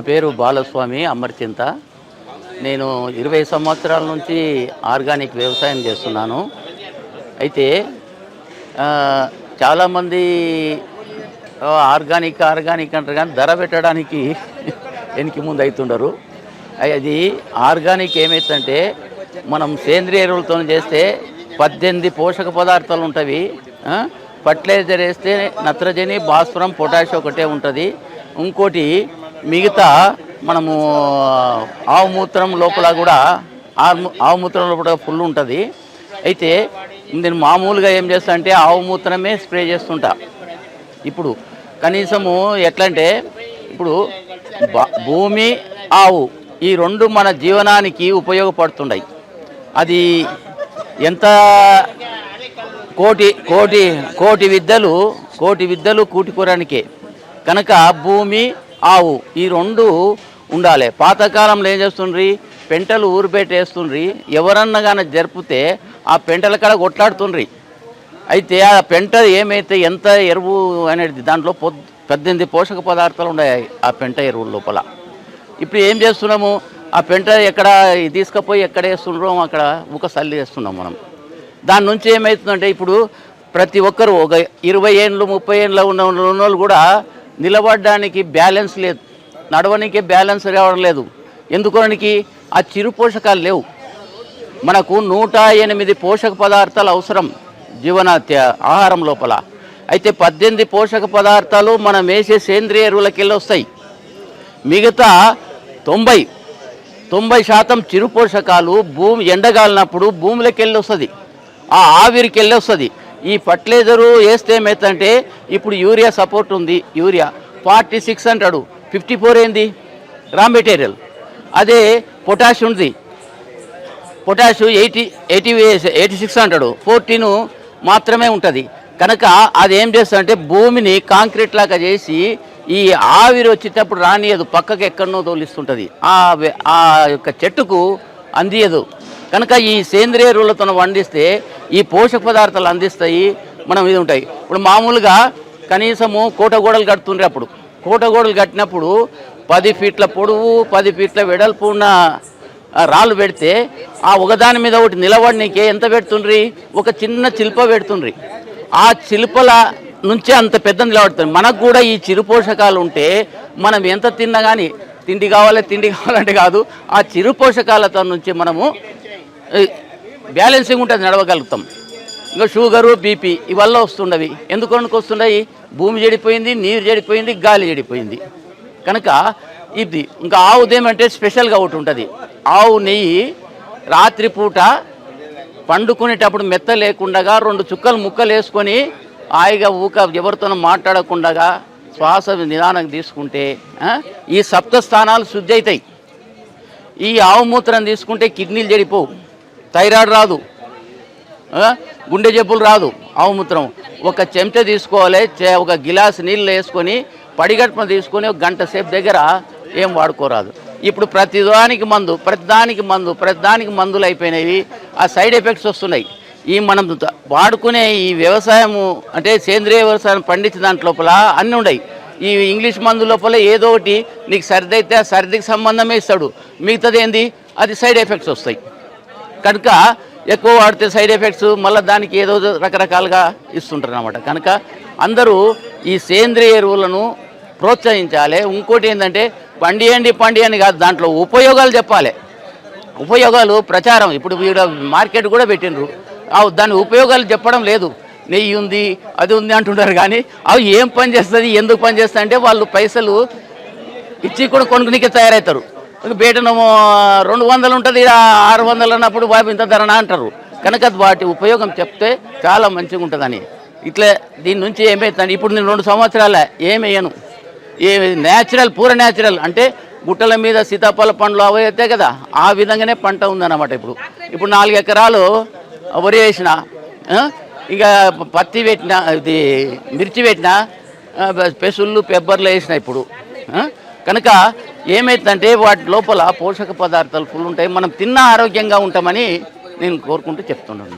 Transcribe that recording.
నా పేరు బాలస్వామి అమర్చింత. నేను ఇరవై సంవత్సరాల నుంచి ఆర్గానిక్ వ్యవసాయం చేస్తున్నాను. అయితే చాలామంది ఆర్గానిక్ ఆర్గానిక్ అంటారు కానీ ధర పెట్టడానికి వెనక్కి ముందు అవుతుండరు. అది ఆర్గానిక్ ఏమైతుందంటే మనం సేంద్రియ ఎరువులతో చేస్తే పద్దెనిమిది పోషక పదార్థాలు ఉంటాయి. ఫర్టిలైజర్ వేస్తే నత్రజని భాస్వరం పొటాష్ ఒకటే ఉంటుంది. ఇంకోటి మిగతా మనము ఆవు మూత్రం లోపల కూడా ఆవు- ఆవు మూత్రం లోపల ఫుల్ ఉంటుంది. అయితే నేను మామూలుగా ఏం చేస్తా అంటే ఆవు మూత్రమే స్ప్రే చేస్తుంటా. ఇప్పుడు కనీసము ఎట్లా అంటే ఇప్పుడు బ- భూమి ఆవు ఈ రెండు మన జీవనానికి ఉపయోగపడుతున్నాయి అది ఎంత కోటి కోటి కోటి విద్యలు కోటి విద్యలు కూటికూరానికే. కనుక భూమి ఆవు. ఈ రెండు ఉండాలి. పాతకాలంలో ఏం చేస్తుండ్రి? పెంటలు ఊరిపెట్టేస్తుండ్రి ఎవరన్నా కానీ జరిపితే ఆ పెంటల కాడ కొట్లాడుతుండ్రి. అయితే ఆ పెంట ఏమైతే ఎంత ఎరువు అనేది దాంట్లో పొద్ పద్దెనిమిది పోషక పదార్థాలు ఉన్నాయి ఆ పెంట ఎరువు లోపల. ఇప్పుడు ఏం చేస్తున్నాము? ఆ పెంట ఎక్కడ తీసుకుపోయి ఎక్కడ వేస్తుండ్రో అక్కడ ఒక సల్లి వేస్తున్నాం మనం. దాని నుంచి ఏమవుతుందంటే ఇప్పుడు ప్రతి ఒక్కరు ఒక ఇరవై ఏళ్ళు ముప్పై ఏళ్ళు ఉన్న ఉన్న వాళ్ళు కూడా నిలబడడానికి బ్యాలెన్స్ లేదు. నడవడానికి బ్యాలెన్స్ రావడం లేదు. ఎందుకోనికి? ఆ చిరు పోషకాలు లేవు. మనకు నూట ఎనిమిది పోషక పదార్థాలు అవసరం జీవనాత్య ఆహారం లోపల. అయితే పద్దెనిమిది పోషక పదార్థాలు మనం వేసే సేంద్రియ ఎరువులకెళ్ళి వస్తాయి. మిగతా తొంభై తొంభై శాతం చిరు పోషకాలు భూమి ఎండగాలినప్పుడు భూమిలోకి వెళ్ళి వస్తుంది. ఆ ఆవిరికి వెళ్ళి వస్తుంది. ఈ ఫర్టిలైజరు వేస్తే ఏమవుతుందంటే ఇప్పుడు యూరియా సపోర్ట్ ఉంది యూరియా. ఫార్టీ సిక్స్ అంటాడు. ఫిఫ్టీ ఫోర్ ఏంది? Raw material. అదే పొటాష్ ఉంది. Potash eighty eighty eighty six అంటాడు. ఫోర్టీన్ మాత్రమే ఉంటుంది. కనుక అది ఏం చేస్తుందంటే భూమిని కాంక్రీట్ లాగా చేసి ఈ ఆవిరి వచ్చేటప్పుడు రానియదు. పక్కకి ఎక్కడనో తోలిస్తుంటుంది. ఆ ఆ యొక్క చెట్టుకు అందియదు. కనుక ఈ సేంద్రియ ఎరువులతో వండిస్తే ఈ పోషక పదార్థాలు అందిస్తాయి మనం ఇది ఉంటాయి. ఇప్పుడు మామూలుగా కనీసము కోట గోడలు కడుతుండ్రి అప్పుడు. కోట గోడలు కట్టినప్పుడు పది ఫీట్ల పొడవు పది ఫీట్ల వెడల్పు ఉన్న రాళ్ళు పెడితే ఆ ఒకదాని మీద ఒకటి నిలబడినకే ఎంత పెడుతుండ్రి? ఒక చిన్న చిల్ప పెడుతుండ్రి. ఆ చిలుపల నుంచే అంత పెద్ద నిలబడుతుంది. మనకు కూడా ఈ చిరు పోషకాలు ఉంటే మనం ఎంత తిన్నా కానీ తిండి కావాలి తిండి కావాలంటే కాదు ఆ చిరు పోషకాలతో నుంచి మనము బ్యాలెన్సింగ్ ఉంటుంది నడవగలుగుతాం. ఇంకా షుగరు బీపీ ఇవల్ల వస్తుండవి. ఎందుకు వస్తున్నాయి భూమి చెడిపోయింది నీరు చెడిపోయింది గాలి చెడిపోయింది. కనుక ఇది ఇంకా ఆవుదేమంటే స్పెషల్గా ఒకటి ఉంటుంది. ఆవు నెయ్యి రాత్రిపూట పండుకునేటప్పుడు మెత్త లేకుండా రెండు చుక్కలు ముక్కలు వేసుకొని హాయిగా ఊక ఎవరితోనూ మాట్లాడకుండా శ్వాస నిదానం తీసుకుంటే ఈ సప్త స్థానాలు శుద్ధి అవుతాయి. ఈ ఆవు మూత్రం తీసుకుంటే కిడ్నీలు చెడిపోవు. థైరాయిడ్ రాదు. గుండె జబ్బులు రాదు. ఆవుమూత్రం ఒక చెంచా తీసుకోవాలి చే- ఒక గిలాస్ నీళ్ళు వేసుకొని పడిగట్టున తీసుకొని ఒక గంట సేపు దగ్గర ఏం వాడుకోరాదు. ఇప్పుడు ప్రతిదానికి మందు ప్రతిదానికి మందు ప్రతిదానికి మందులు అయిపోయినవి ఆ సైడ్ ఎఫెక్ట్స్ వస్తున్నాయి. ఈ మనం వాడుకునే ఈ వ్యవసాయము అంటే సేంద్రియ వ్యవసాయం పండించిన దాంట్ లోపల అన్నీ ఉన్నాయి ఈ ఇంగ్లీష్ మందు లోపల ఏదో ఒకటి నీకు సర్ది అయితే ఆ సర్దికి సంబంధమే ఇస్తాడు. మిగతాది ఏంది? అది సైడ్ ఎఫెక్ట్స్ వస్తాయి. కనుక ఎక్కువ వాడితే సైడ్ ఎఫెక్ట్స్ మళ్ళీ దానికి ఏదో రకరకాలుగా ఇస్తుంటారు అనమాట కనుక అందరూ ఈ సేంద్రియ ఎరువులను ప్రోత్సహించాలి. ఇంకోటి ఏంటంటే పండియండి పండి అని కాదు దాంట్లో ఉపయోగాలు చెప్పాలి. ఉపయోగాలు ప్రచారం. ఇప్పుడు వీడ మార్కెట్ కూడా పెట్టిండ్రు. ఆ దాని ఉపయోగాలు చెప్పడం లేదు. నెయ్యి ఉంది అది ఉంది అంటుంటారు కానీ అవి ఏం పని చేస్తుంది ఎందుకు పని చేస్తుంది అంటే వాళ్ళు పైసలు ఇచ్చి కూడా కొనుక్కునికే తయారవుతారు. ఇక రెండు వందలు ఉంటుంది ఆరు వందలు అన్నప్పుడు బాబు ఇంత ధరనా అంటారు. కనుక వాటి ఉపయోగం చెప్తే చాలా మంచిగా ఉంటుందని. ఇట్లా దీని నుంచి ఏమవుతుంది ఇప్పుడు నేను రెండు సంవత్సరాల ఏమేయను? ఏ న్యాచురల్ పూర న్యాచురల్ అంటే గుట్టల మీద సీతాఫల పండ్లు అవైతే కదా ఆ విధంగానే పంట ఉందన్నమాట ఇప్పుడు. ఇప్పుడు నాలుగు ఎకరాలు వరి వేసిన ఇక పత్తి పెట్టిన ఇది మిర్చి పెట్టిన పెసుళ్ళు పెబ్బర్లు వేసిన ఇప్పుడు కనుక ఏమైతుందంటే వాటి లోపల పోషక పదార్థాలు ఫుల్ ఉంటాయి. మనం తిన్న ఆరోగ్యంగా ఉంటామని నేను కోరుకుంటూ చెప్తున్నాను.